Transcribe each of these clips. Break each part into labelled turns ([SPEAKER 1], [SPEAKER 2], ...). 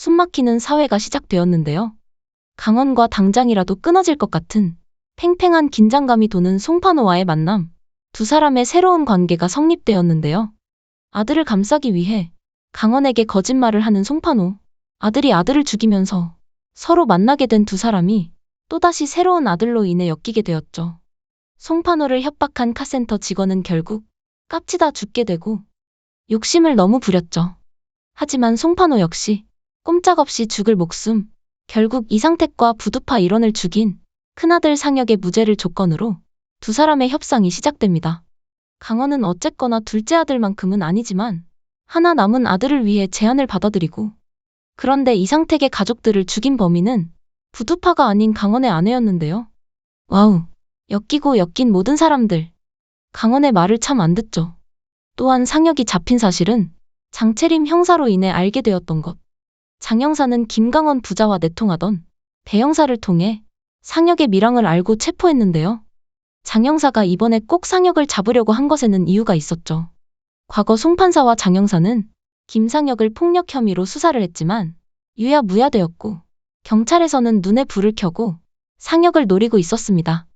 [SPEAKER 1] 숨막히는 사회가 시작되었는데요. 강원과 당장이라도 끊어질 것 같은 팽팽한 긴장감이 도는 송판호와의 만남. 두 사람의 새로운 관계가 성립되었는데요. 아들을 감싸기 위해 강원에게 거짓말을 하는 송판호. 아들이 아들을 죽이면서 서로 만나게 된 두 사람이 또다시 새로운 아들로 인해 엮이게 되었죠. 송판호를 협박한 카센터 직원은 결국 깝치다 죽게 되고 욕심을 너무 부렸죠. 하지만 송판호 역시 꼼짝없이 죽을 목숨. 결국 이상택과 부두파 일원을 죽인 큰아들 상혁의 무죄를 조건으로 두 사람의 협상이 시작됩니다. 강원은 어쨌거나 둘째 아들만큼은 아니지만 하나 남은 아들을 위해 제안을 받아들이고 그런데 이상택의 가족들을 죽인 범인은 부두파가 아닌 강원의 아내였는데요. 와우, 엮이고 엮인 모든 사람들. 강원의 말을 참 안 듣죠. 또한 상혁이 잡힌 사실은 장채림 형사로 인해 알게 되었던 것. 장 형사는 김강원 부자와 내통하던 배 형사를 통해 상혁의 밀항을 알고 체포했는데요. 장 형사가 이번에 꼭 상혁을 잡으려고 한 것에는 이유가 있었죠. 과거 송 판사와 장 형사는 김상혁을 폭력 혐의로 수사를 했지만 유야무야되었고 경찰에서는 눈에 불을 켜고 상혁을 노리고 있었습니다.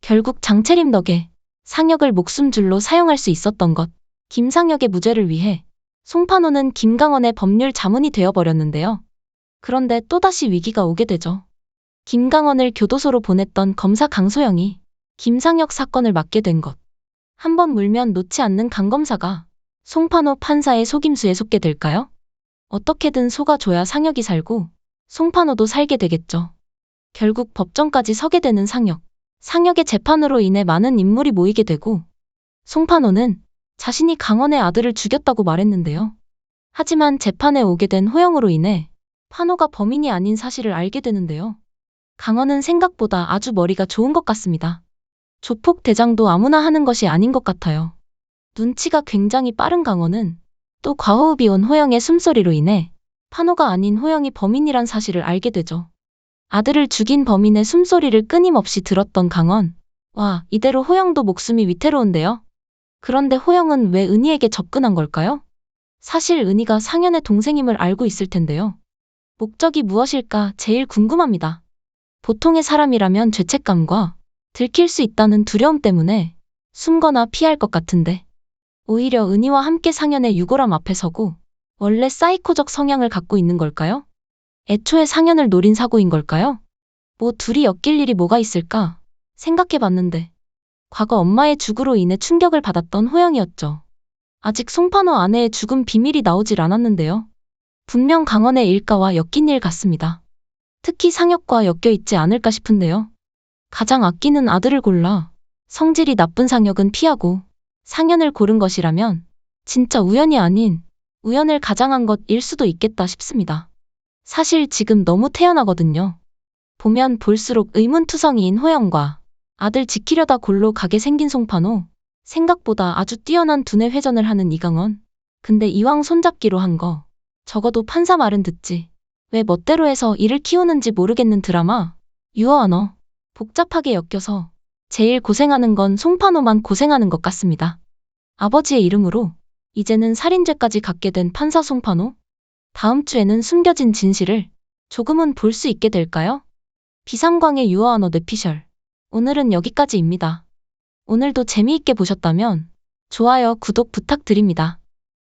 [SPEAKER 1] 결국 장채림 덕에 상혁을 목숨줄로 사용할 수 있었던 것. 김상혁의 무죄를 위해 송판호는 김강원의 법률 자문이 되어버렸는데요. 그런데 또다시 위기가 오게 되죠. 김강원을 교도소로 보냈던 검사 강소영이 김상혁 사건을 맡게 된 것. 한 번 물면 놓지 않는 강검사가 송판호 판사의 속임수에 속게 될까요? 어떻게든 속아줘야 상혁이 살고 송판호도 살게 되겠죠. 결국 법정까지 서게 되는 상혁. 상혁의 재판으로 인해 많은 인물이 모이게 되고 송판호는 자신이 강원의 아들을 죽였다고 말했는데요. 하지만 재판에 오게 된 호영으로 인해 판호가 범인이 아닌 사실을 알게 되는데요. 강원은 생각보다 아주 머리가 좋은 것 같습니다. 조폭 대장도 아무나 하는 것이 아닌 것 같아요. 눈치가 굉장히 빠른 강원은 또 과호흡이 온 호영의 숨소리로 인해 판호가 아닌 호영이 범인이란 사실을 알게 되죠. 아들을 죽인 범인의 숨소리를 끊임없이 들었던 강원. 와, 이대로 호영도 목숨이 위태로운데요. 그런데 호영은 왜 은희에게 접근한 걸까요? 사실 은희가 상현의 동생임을 알고 있을 텐데요. 목적이 무엇일까 제일 궁금합니다. 보통의 사람이라면 죄책감과 들킬 수 있다는 두려움 때문에 숨거나 피할 것 같은데 오히려 은희와 함께 상현의 유골함 앞에 서고 원래 사이코적 성향을 갖고 있는 걸까요? 애초에 상현을 노린 사고인 걸까요? 뭐 둘이 엮일 일이 뭐가 있을까 생각해 봤는데 과거 엄마의 죽으로 인해 충격을 받았던 호영이었죠. 아직 송판호 아내의 죽음 비밀이 나오질 않았는데요. 분명 강원의 일가와 엮인 일 같습니다. 특히 상혁과 엮여 있지 않을까 싶은데요. 가장 아끼는 아들을 골라 성질이 나쁜 상혁은 피하고 상현을 고른 것이라면 진짜 우연이 아닌 우연을 가장한 것일 수도 있겠다 싶습니다. 사실 지금 너무 태연하거든요. 보면 볼수록 의문투성이인 호영과 아들 지키려다 골로 가게 생긴 송판호, 생각보다 아주 뛰어난 두뇌 회전을 하는 이강원. 근데 이왕 손잡기로 한 거, 적어도 판사 말은 듣지. 왜 멋대로 해서 일을 키우는지 모르겠는 드라마. 유어 언어. 복잡하게 엮여서 제일 고생하는 건 송판호만 고생하는 것 같습니다. 아버지의 이름으로 이제는 살인죄까지 갖게 된 판사 송판호. 다음 주에는 숨겨진 진실을 조금은 볼 수 있게 될까요? 비상광의 유어언어 뇌피셜. 오늘은 여기까지입니다. 오늘도 재미있게 보셨다면 좋아요, 구독 부탁드립니다.